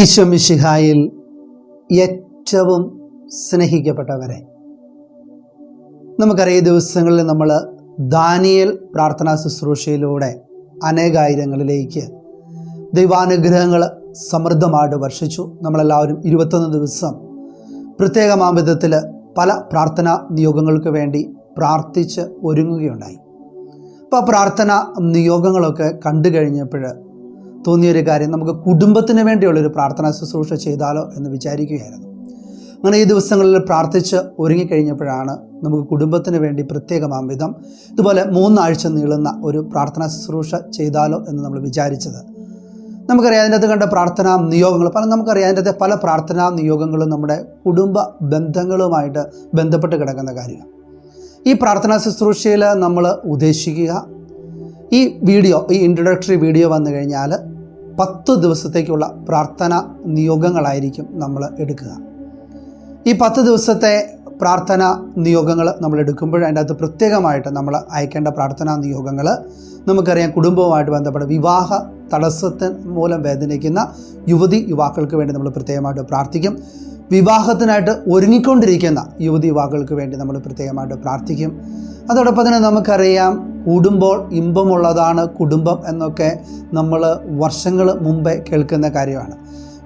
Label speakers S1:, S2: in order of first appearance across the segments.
S1: ഈശോ മിശിഹായിൽ ഏറ്റവും സ്നേഹിക്കപ്പെട്ടവരെ. നമുക്കറിയ ദിവസങ്ങളിൽ നമ്മൾ ദാനിയൽ പ്രാർത്ഥനാ ശുശ്രൂഷയിലൂടെ അനേകായിരങ്ങളിലേക്ക് ദൈവാനുഗ്രഹങ്ങൾ സമൃദ്ധമായിട്ട് വർഷിച്ചു. നമ്മളെല്ലാവരും ഇരുപത്തൊന്ന് ദിവസം പ്രത്യേകമാം വിധത്തിൽ പല പ്രാർത്ഥനാ നിയോഗങ്ങൾക്ക് വേണ്ടി പ്രാർത്ഥിച്ച് ഒരുങ്ങുകയുണ്ടായി. അപ്പോൾ പ്രാർത്ഥന നിയോഗങ്ങളൊക്കെ കണ്ടു കഴിഞ്ഞപ്പോൾ തോന്നിയൊരു കാര്യം നമുക്ക് കുടുംബത്തിന് വേണ്ടിയുള്ളൊരു പ്രാർത്ഥനാ ശുശ്രൂഷ ചെയ്താലോ എന്ന് വിചാരിക്കുകയായിരുന്നു. അങ്ങനെ ഈ ദിവസങ്ങളിൽ പ്രാർത്ഥിച്ച് ഒരുങ്ങിക്കഴിഞ്ഞപ്പോഴാണ് നമുക്ക് കുടുംബത്തിന് വേണ്ടി പ്രത്യേകമാം വിധം ഇതുപോലെ മൂന്നാഴ്ച നീളുന്ന ഒരു പ്രാർത്ഥനാ ശുശ്രൂഷ ചെയ്താലോ എന്ന് നമ്മൾ വിചാരിച്ചത്. നമുക്കറിയാം അതിന്റെ അത് കണ്ട പ്രാർത്ഥനാ നിയോഗങ്ങൾ പല നമുക്കറിയാം അതിന്റെ പല പ്രാർത്ഥനാ നിയോഗങ്ങളും നമ്മുടെ കുടുംബ ബന്ധങ്ങളുമായിട്ട് ബന്ധപ്പെട്ട് കിടക്കുന്ന കാര്യമാണ്. ഈ പ്രാർത്ഥനാ ശുശ്രൂഷയിൽ നമ്മൾ ഉദ്ദേശിക്കുക ഈ വീഡിയോ ഈ ഇൻട്രൊഡക്ടറി വീഡിയോ വന്നു കഴിഞ്ഞാൽ പത്ത് ദിവസത്തേക്കുള്ള പ്രാർത്ഥന നിയോഗങ്ങളായിരിക്കും നമ്മൾ എടുക്കുക. ഈ പത്ത് ദിവസത്തെ പ്രാർത്ഥന നിയോഗങ്ങൾ നമ്മൾ എടുക്കുമ്പോൾ അതിന്റെ അകത്ത് പ്രത്യേകമായിട്ട് നമ്മൾ അയക്കേണ്ട പ്രാർത്ഥനാ നിയോഗങ്ങൾ നമുക്കറിയാം കുടുംബവുമായിട്ട് ബന്ധപ്പെട്ട വിവാഹ തടസ്സത്തിന് മൂലം വേദനിക്കുന്ന യുവതി യുവാക്കൾക്ക് വേണ്ടി നമ്മൾ പ്രത്യേകമായിട്ട് പ്രാർത്ഥിക്കും. വിവാഹത്തിനായിട്ട് ഒരുങ്ങിക്കൊണ്ടിരിക്കുന്ന യുവതി യുവാക്കൾക്ക് വേണ്ടി നമ്മൾ പ്രത്യേകമായിട്ട് പ്രാർത്ഥിക്കും. അതോടൊപ്പം തന്നെ നമുക്കറിയാം കൂടുമ്പോൾ ഇമ്പമുള്ളതാണ് കുടുംബം എന്നൊക്കെ നമ്മൾ വർഷങ്ങൾ മുമ്പേ കേൾക്കുന്ന കാര്യമാണ്.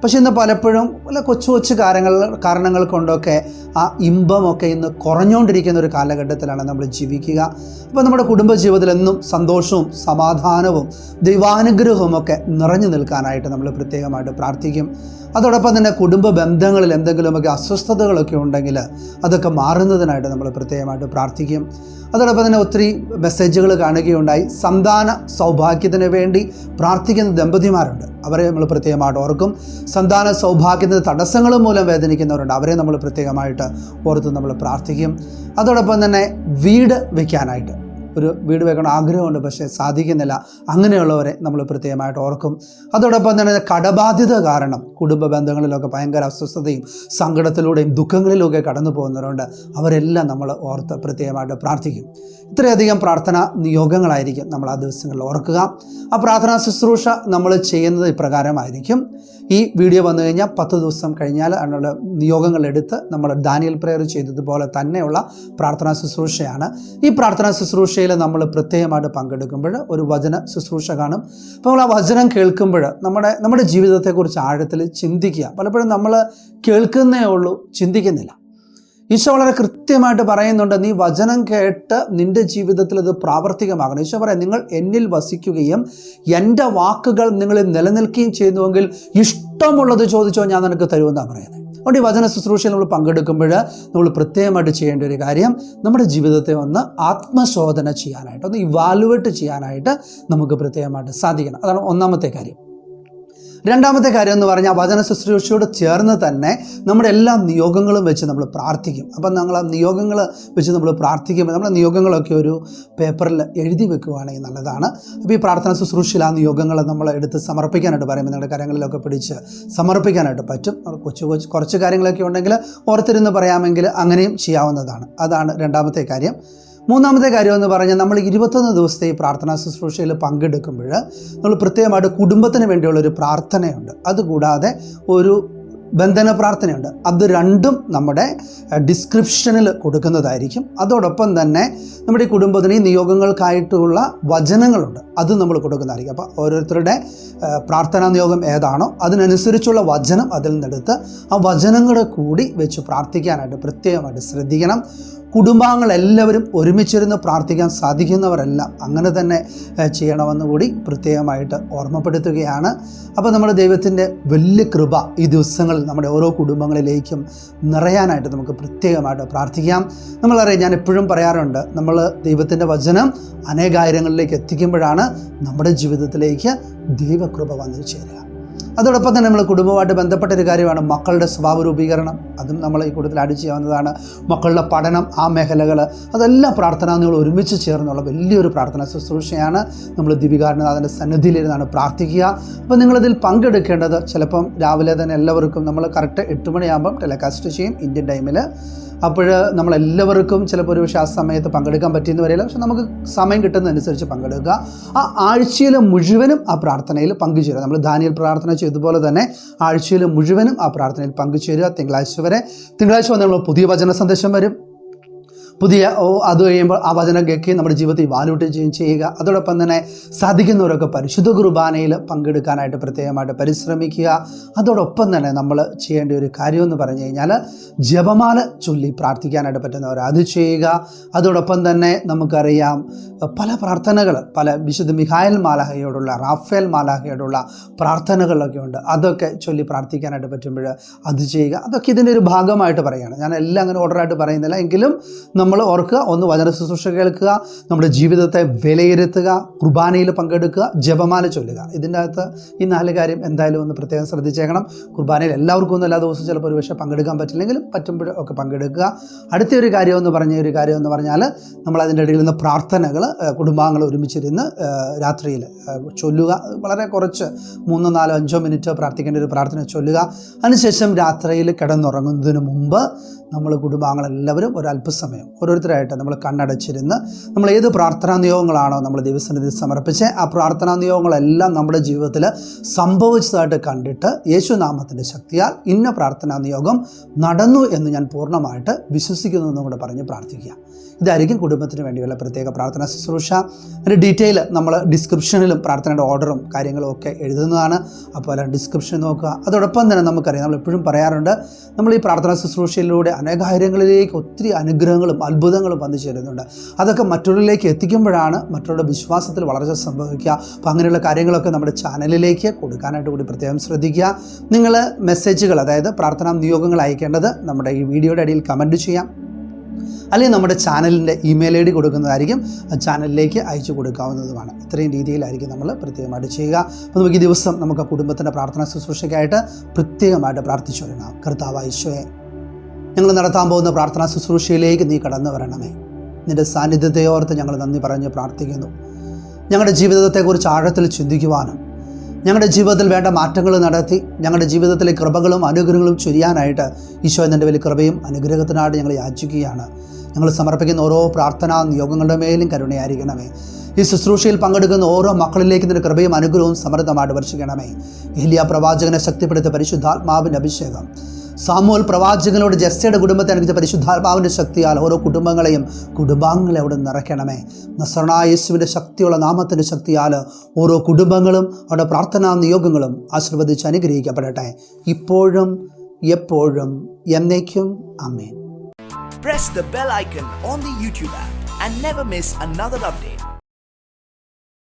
S1: പക്ഷെ ഇന്ന് പലപ്പോഴും പല കൊച്ചു കൊച്ചു കാര്യങ്ങൾ കാരണങ്ങൾ കൊണ്ടൊക്കെ ആ ഇമ്പമൊക്കെ ഇന്ന് കുറഞ്ഞുകൊണ്ടിരിക്കുന്ന ഒരു കാലഘട്ടത്തിലാണ് നമ്മൾ ജീവിക്കുക. അപ്പോൾ നമ്മുടെ കുടുംബ ജീവിതത്തിൽ എന്നും സന്തോഷവും സമാധാനവും ദൈവാനുഗ്രഹവും ഒക്കെ നിറഞ്ഞു നിൽക്കാനായിട്ട് നമ്മൾ പ്രത്യേകമായിട്ട് പ്രാർത്ഥിക്കും. അതോടൊപ്പം തന്നെ കുടുംബ ബന്ധങ്ങളിൽ എന്തെങ്കിലുമൊക്കെ അസ്വസ്ഥതകളൊക്കെ ഉണ്ടെങ്കിൽ അതൊക്കെ മാറുന്നതിനായിട്ട് നമ്മൾ പ്രത്യേകമായിട്ട് പ്രാർത്ഥിക്കും. അതോടൊപ്പം തന്നെ ഒത്തിരി മെസ്സേജുകൾ കാണുകയുണ്ടായി. സന്താന സൗഭാഗ്യത്തിന് വേണ്ടി പ്രാർത്ഥിക്കുന്ന ദമ്പതിമാരുണ്ട്. അവരെ നമ്മൾ പ്രത്യേകമായിട്ട് ഓർക്കും. സന്താന സൗഭാഗ്യത്തിന് തടസ്സങ്ങൾ മൂലം വേദനിക്കുന്നവരുണ്ട്. അവരെ നമ്മൾ പ്രത്യേകമായിട്ട് ഓർത്ത് നമ്മൾ പ്രാർത്ഥിക്കും. അതോടൊപ്പം തന്നെ വീട് വയ്ക്കാനായിട്ട് ഒരു വീട് വെക്കണം ആഗ്രഹമുണ്ട് പക്ഷേ സാധിക്കുന്നില്ല. അങ്ങനെയുള്ളവരെ നമ്മൾ പ്രത്യേകമായിട്ട് ഓർക്കും. അതോടൊപ്പം തന്നെ കടബാധ്യത കാരണം കുടുംബ ബന്ധങ്ങളിലൊക്കെ ഭയങ്കര അസ്വസ്ഥതയും സങ്കടത്തിലൂടെയും ദുഃഖങ്ങളിലൊക്കെ കടന്നു പോകുന്നവരുണ്ട്. അവരെല്ലാം നമ്മൾ ഓർത്ത് പ്രത്യേകമായിട്ട് പ്രാർത്ഥിക്കും. ഇത്രയധികം പ്രാർത്ഥന നിയോഗങ്ങളായിരിക്കും നമ്മൾ ആ ദിവസങ്ങളിൽ ഓർക്കുക. ആ പ്രാർത്ഥനാ ശുശ്രൂഷ നമ്മൾ ചെയ്യുന്നത് ഇപ്രകാരമായിരിക്കും. ഈ വീഡിയോ വന്നു കഴിഞ്ഞാൽ പത്ത് ദിവസം കഴിഞ്ഞാൽ അതിനുള്ള നിയോഗങ്ങളെടുത്ത് നമ്മൾ ദാനിയൽ പ്രയർ ചെയ്തതുപോലെ തന്നെയുള്ള പ്രാർത്ഥനാ ശുശ്രൂഷയാണ്. ഈ പ്രാർത്ഥനാ ശുശ്രൂഷയിൽ നമ്മൾ പ്രത്യേകമായിട്ട് പങ്കെടുക്കുമ്പോൾ ഒരു വചന ശുശ്രൂഷ കാണും. അപ്പോൾ ആ വചനം കേൾക്കുമ്പോൾ നമ്മുടെ നമ്മുടെ ജീവിതത്തെക്കുറിച്ച് ആഴത്തിൽ ചിന്തിക്കുക. പലപ്പോഴും നമ്മൾ കേൾക്കുന്നേ ഉള്ളൂ ചിന്തിക്കുന്നില്ല. ഈശോ വളരെ കൃത്യമായിട്ട് പറയുന്നുണ്ട് നീ വചനം കേട്ട് നിന്റെ ജീവിതത്തിൽ അത് പ്രാവർത്തികമാകണം. ഈശോ പറയാം നിങ്ങൾ എന്നിൽ വസിക്കുകയും എന്റെ വാക്കുകൾ നിങ്ങളിൽ നിലനിൽക്കുകയും ചെയ്യുന്നുവെങ്കിൽ ഇഷ്ടമുള്ളത് ചോദിച്ചോ ഞാൻ നിനക്ക് തരുമെന്നാണ് പറയുന്നത്. അതുകൊണ്ട് ഈ വചന ശുശ്രൂഷയിൽ നമ്മൾ പങ്കെടുക്കുമ്പോൾ നമ്മൾ പ്രത്യേകമായിട്ട് ചെയ്യേണ്ട ഒരു കാര്യം നമ്മുടെ ജീവിതത്തെ ഒന്ന് ആത്മശോധന ചെയ്യാനായിട്ട് ഒന്ന് ഇവാലുവേറ്റ് ചെയ്യാനായിട്ട് നമുക്ക് പ്രത്യേകമായിട്ട് സാധിക്കണം. അതാണ് ഒന്നാമത്തെ കാര്യം. രണ്ടാമത്തെ കാര്യം എന്ന് പറഞ്ഞാൽ വചന ശുശ്രൂഷയോട് ചേർന്ന് തന്നെ നമ്മുടെ എല്ലാ നിയോഗങ്ങളും വെച്ച് നമ്മൾ പ്രാർത്ഥിക്കും. അപ്പം നമ്മൾ ആ നിയോഗങ്ങൾ വെച്ച് നമ്മൾ പ്രാർത്ഥിക്കുമ്പോൾ നമ്മുടെ നിയോഗങ്ങളൊക്കെ ഒരു പേപ്പറിൽ എഴുതി വെക്കുവാണെങ്കിൽ നല്ലതാണ്. അപ്പോൾ ഈ പ്രാർത്ഥന ശുശ്രൂഷയിൽ ആ നിയോഗങ്ങൾ നമ്മൾ എടുത്ത് സമർപ്പിക്കാനായിട്ട് പറയുമ്പോൾ നിങ്ങളുടെ കാര്യങ്ങളിലൊക്കെ പിടിച്ച് സമർപ്പിക്കാനായിട്ട് പറ്റും. കൊച്ചു കൊച്ചു കുറച്ച് കാര്യങ്ങളൊക്കെ ഉണ്ടെങ്കിൽ ഓർത്തിരുന്ന് പറയാമെങ്കിൽ അങ്ങനെയും ചെയ്യാവുന്നതാണ്. അതാണ് രണ്ടാമത്തെ കാര്യം. മൂന്നാമത്തെ കാര്യം എന്ന് പറഞ്ഞാൽ നമ്മൾ ഇരുപത്തൊന്ന് ദിവസത്തെ ഈ പ്രാർത്ഥനാ ശുശ്രൂഷയിൽ പങ്കെടുക്കുമ്പോൾ നമ്മൾ പ്രത്യേകമായിട്ട് കുടുംബത്തിന് വേണ്ടിയുള്ള ഒരു പ്രാർത്ഥനയുണ്ട്. അതുകൂടാതെ ഒരു ബന്ധന പ്രാർത്ഥനയുണ്ട്. അത് രണ്ടും നമ്മുടെ ഡിസ്ക്രിപ്ഷനിൽ കൊടുക്കുന്നതായിരിക്കും. അതോടൊപ്പം തന്നെ നമ്മുടെ ഈ കുടുംബത്തിന് ഈ നിയോഗങ്ങൾക്കായിട്ടുള്ള വചനങ്ങളുണ്ട്. അത് നമ്മൾ കൊടുക്കുന്നതായിരിക്കും. അപ്പോൾ ഓരോരുത്തരുടെ പ്രാർത്ഥനാ നിയോഗം ഏതാണോ അതിനനുസരിച്ചുള്ള വചനം അതിൽ നിന്നെടുത്ത് ആ വചനങ്ങളെ കൂടി വെച്ച് പ്രാർത്ഥിക്കാനായിട്ട് പ്രത്യേകമായിട്ട് ശ്രദ്ധിക്കണം. കുടുംബാംഗങ്ങളെല്ലാവരും ഒരുമിച്ചിരുന്ന് പ്രാർത്ഥിക്കാൻ സാധിക്കുന്നവരല്ല. അങ്ങനെ തന്നെ ചെയ്യണമെന്ന് കൂടി പ്രത്യേകമായിട്ട് ഓർമ്മപ്പെടുത്തുകയാണ്. അപ്പോൾ നമ്മുടെ ദൈവത്തിന്റെ വലിയ കൃപ ഈ ദിവസങ്ങളിൽ നമ്മുടെ ഓരോ കുടുംബങ്ങളിലേക്കും നിറയാനായിട്ട് നമുക്ക് പ്രത്യേകമായിട്ട് പ്രാർത്ഥിക്കാം. നമ്മളറിയാം ഞാൻ എപ്പോഴും പറയാറുണ്ട് നമ്മൾ ദൈവത്തിന്റെ വചനം അനേകായിരങ്ങളിലേക്ക് എത്തിക്കുമ്പോഴാണ് നമ്മുടെ ജീവിതത്തിലേക്ക് ദൈവകൃപ വന്നു ചേരുക. അതോടൊപ്പം തന്നെ നമ്മൾ കുടുംബമായിട്ട് ബന്ധപ്പെട്ട ഒരു കാര്യമാണ് മക്കളുടെ സ്വഭാവ രൂപീകരണം അതും നമ്മൾ ഈ കൂട്ടത്തിൽ ആഡ് ചെയ്യാവുന്നതാണ്. മക്കളുടെ പഠനം ആ മേഖലകൾ അതെല്ലാം പ്രാർത്ഥന നിങ്ങൾ ഒരുമിച്ച് ചേർന്നുള്ള വലിയൊരു പ്രാർത്ഥന ശുശ്രൂഷയാണ് നമ്മൾ ദിവികാരനാഥന്റെ സന്നിധിയിലിരുന്നാണ് പ്രാർത്ഥിക്കുക. അപ്പോൾ നിങ്ങളിതിൽ പങ്കെടുക്കേണ്ടത് ചിലപ്പം രാവിലെ തന്നെ എല്ലാവർക്കും നമ്മൾ കറക്റ്റ് എട്ട് മണിയാകുമ്പം ടെലികാസ്റ്റ് ചെയ്യും. ഇന്ത്യൻ ടൈമിൽ അപ്പോൾ നമ്മളെല്ലാവർക്കും ചിലപ്പോൾ ഒരു പക്ഷേ ആ സമയത്ത് പങ്കെടുക്കാൻ പറ്റിയെന്ന് വരില്ല. പക്ഷെ നമുക്ക് സമയം കിട്ടുന്നതനുസരിച്ച് പങ്കെടുക്കുക. ആ ആഴ്ചയിൽ മുഴുവനും ആ പ്രാർത്ഥനയിൽ പങ്കുചേരുക. നമ്മൾ ധാനിയൽ പ്രാർത്ഥന ചെയ്തതുപോലെ തന്നെ ആഴ്ചയിൽ മുഴുവനും ആ പ്രാർത്ഥനയിൽ പങ്കുചേരുക. തിങ്കളാഴ്ച വരെ തിങ്കളാഴ്ച വന്ന് നമ്മൾ പുതിയ വചന സന്ദേശം വരും. പുതിയ അത് കഴിയുമ്പോൾ ആ വചനം കേൾക്കുകയും നമ്മുടെ ജീവിതത്തിൽ വാലൂട്ടുകയും ചെയ്യുക. അതോടൊപ്പം തന്നെ സാധിക്കുന്നവരൊക്കെ പരിശുദ്ധ കുർബാനയിൽ പങ്കെടുക്കാനായിട്ട് പ്രത്യേകമായിട്ട് പരിശ്രമിക്കുക. അതോടൊപ്പം തന്നെ നമ്മൾ ചെയ്യേണ്ട ഒരു കാര്യം എന്ന് പറഞ്ഞു കഴിഞ്ഞാൽ ജപമാല ചൊല്ലി പ്രാർത്ഥിക്കാനായിട്ട് പറ്റുന്നവർ അത് ചെയ്യുക. അതോടൊപ്പം തന്നെ നമുക്കറിയാം പല പ്രാർത്ഥനകൾ പല വിശുദ്ധ മിഹായൽ മാലാഹയോടുള്ള റാഫേൽ മാലാഹയോടുള്ള പ്രാർത്ഥനകളൊക്കെ ഉണ്ട്. അതൊക്കെ ചൊല്ലി പ്രാർത്ഥിക്കാനായിട്ട് പറ്റുമ്പോൾ അത് ചെയ്യുക. അതൊക്കെ ഇതിന്റെ ഒരു ഭാഗമായിട്ട് പറയുകയാണ്. ഞാൻ എല്ലാം അങ്ങനെ ഓർഡറായിട്ട് പറയുന്നില്ല. എങ്കിലും നമ്മൾ ഓർക്കുക ഒന്ന് വചന ശുശ്രൂഷ കേൾക്കുക നമ്മുടെ ജീവിതത്തെ വിലയിരുത്തുക കുർബാനയിൽ പങ്കെടുക്കുക ജപമാല ചൊല്ലുക. ഇതിന്റെ അകത്ത് ഈ നാല് കാര്യം എന്തായാലും ഒന്ന് പ്രത്യേകം ശ്രദ്ധിച്ചേക്കണം. കുർബാനയിൽ എല്ലാവർക്കും ഒന്നും എല്ലാ ദിവസവും ചിലപ്പോൾ ഒരുപക്ഷെ പങ്കെടുക്കാൻ പറ്റില്ലെങ്കിലും പറ്റുമ്പോഴും ഒക്കെ പങ്കെടുക്കുക. അടുത്ത ഒരു കാര്യം എന്ന് പറഞ്ഞ ഒരു കാര്യം എന്ന് പറഞ്ഞാൽ നമ്മൾ അതിന്റെ ഇടയിൽ നിന്ന് പ്രാർത്ഥനകൾ കുടുംബാംഗങ്ങൾ ഒരുമിച്ചിരുന്ന് രാത്രിയിൽ ചൊല്ലുക. വളരെ കുറച്ച് മൂന്നോ നാലോ അഞ്ചോ മിനിറ്റ് പ്രാർത്ഥിക്കേണ്ട ഒരു പ്രാർത്ഥന ചൊല്ലുക. അതിനുശേഷം രാത്രിയിൽ കിടന്നുറങ്ങുന്നതിന് മുമ്പ് നമ്മൾ കുടുംബാംഗങ്ങളെല്ലാവരും ഒരല്പസമയം ഓരോരുത്തരായിട്ട് നമ്മൾ കണ്ണടച്ചിരുന്ന് നമ്മൾ ഏത് പ്രാർത്ഥനാ നിയോഗങ്ങളാണോ നമ്മൾ ദൈവസന്നിധി സമർപ്പിച്ച് ആ പ്രാർത്ഥനാ നിയോഗങ്ങളെല്ലാം നമ്മുടെ ജീവിതത്തിൽ സംഭവിച്ചതായിട്ട് കണ്ടിട്ട് യേശുനാമത്തിന്റെ ശക്തിയാൽ ഇന്ന പ്രാർത്ഥനാ നിയോഗം നടന്നു എന്ന് ഞാൻ പൂർണമായിട്ട് വിശ്വസിക്കുന്നു എന്നും കൂടെ പറഞ്ഞ് പ്രാർത്ഥിക്കുക. ഇതായിരിക്കും കുടുംബത്തിന് വേണ്ടിയുള്ള പ്രത്യേക പ്രാർത്ഥന. ശുശ്രൂഷ അതിന്റെ ഡീറ്റെയിൽ നമ്മൾ ഡിസ്ക്രിപ്ഷനിലും പ്രാർത്ഥനയുടെ ഓർഡറും കാര്യങ്ങളും ഒക്കെ എഴുതുന്നതാണ്. അപ്പോൾ ഡിസ്ക്രിപ്ഷൻ നോക്കുക. അതോടൊപ്പം തന്നെ നമുക്കറിയാം നമ്മൾ എപ്പോഴും പറയാറുണ്ട് നമ്മൾ ഈ പ്രാർത്ഥന ശുശ്രൂഷയിലൂടെ അനേകാര്യങ്ങളിലേക്ക് ഒത്തിരി അനുഗ്രഹങ്ങളും അത്ഭുതങ്ങളും വന്നു ചേരുന്നുണ്ട്. അതൊക്കെ മറ്റുള്ളവരിലേക്ക് എത്തിക്കുമ്പോഴാണ് മറ്റുള്ള വിശ്വാസത്തിൽ വളർച്ച സംഭവിക്കുക. അപ്പോൾ അങ്ങനെയുള്ള കാര്യങ്ങളൊക്കെ നമ്മുടെ ചാനലിലേക്ക് കൊടുക്കാനായിട്ട് കൂടി പ്രത്യേകം ശ്രദ്ധിക്കുക. നിങ്ങൾ മെസ്സേജുകൾ അതായത് പ്രാർത്ഥനാ നിയോഗങ്ങൾ അയക്കേണ്ടത് നമ്മുടെ ഈ വീഡിയോയുടെ അടിയിൽ കമന്റ് ചെയ്യാം. അല്ലെങ്കിൽ നമ്മുടെ ചാനലിന്റെ ഇമെയിൽ ഐ ഡി കൊടുക്കുന്നതായിരിക്കും ആ ചാനലിലേക്ക് അയച്ചു കൊടുക്കാവുന്നതുമാണ്. ഇത്രയും രീതിയിലായിരിക്കും നമ്മൾ പ്രത്യേകമായിട്ട് ചെയ്യുക. അപ്പോൾ നമുക്ക് ഈ ദിവസം നമുക്ക് കുടുംബത്തിന്റെ പ്രാർത്ഥന ശുശ്രൂഷയ്ക്കായിട്ട് പ്രത്യേകമായിട്ട് പ്രാർത്ഥിച്ചു വരണം. കർത്താവ് ഈശോയെ ഞങ്ങൾ നടത്താൻ പോകുന്ന പ്രാർത്ഥനാ ശുശ്രൂഷയിലേക്ക് നീ കടന്നു വരണമേ. നിന്റെ സാന്നിധ്യത്തെ ഓർത്ത് ഞങ്ങൾ നന്ദി പറഞ്ഞ് പ്രാർത്ഥിക്കുന്നു. ഞങ്ങളുടെ ജീവിതത്തെക്കുറിച്ച് ആഴത്തിൽ ചിന്തിക്കുവാനും ഞങ്ങളുടെ ജീവിതത്തിൽ വേണ്ട മാറ്റങ്ങൾ നടത്തി ഞങ്ങളുടെ ജീവിതത്തിലെ കൃപകളും അനുഗ്രഹങ്ങളും ചൊരിയാനായിട്ട് ഈശോ എന്റെ വലിയ കൃപയും അനുഗ്രഹത്തിനായിട്ട് ഞങ്ങൾ യാചിക്കുകയാണ്. ഞങ്ങൾ സമർപ്പിക്കുന്ന ഓരോ പ്രാർത്ഥനാ നിയോഗങ്ങളുടെ മേലും കരുണയായിരിക്കണമേ. ഈ ശുശ്രൂഷയിൽ പങ്കെടുക്കുന്ന ഓരോ മക്കളിലേക്ക് നിന്റെ കൃപയും അനുഗ്രഹവും സമൃദ്ധമായിട്ട് വർഷിക്കണമേ. ഇലിയ പ്രവാചകനെ ശക്തിപ്പെടുത്തിയ പരിശുദ്ധാത്മാവിന്റെ അഭിഷേകം. സാമൂൽ പ്രവാചകനോട് ജസ്സയുടെ കുടുംബത്തെ അനുഭവിച്ച പരിശുദ്ധാത്മാവിന്റെ ശക്തിയാൽ ഓരോ കുടുംബങ്ങളെയും കുടുംബാംഗങ്ങളെ അവിടെ നിറയ്ക്കണമേ നസറണായേശുവിന്റെ ശക്തിയുള്ള നാമത്തിന്റെ ശക്തിയാൽ ഓരോ കുടുംബങ്ങളും അവരുടെ പ്രാർത്ഥനാ നിയോഗങ്ങളും ആശീർവദിച്ച് അനുഗ്രഹിക്കപ്പെടട്ടെ. ഇപ്പോഴും എപ്പോഴും എന്നേക്കും. അമ്മേൻ.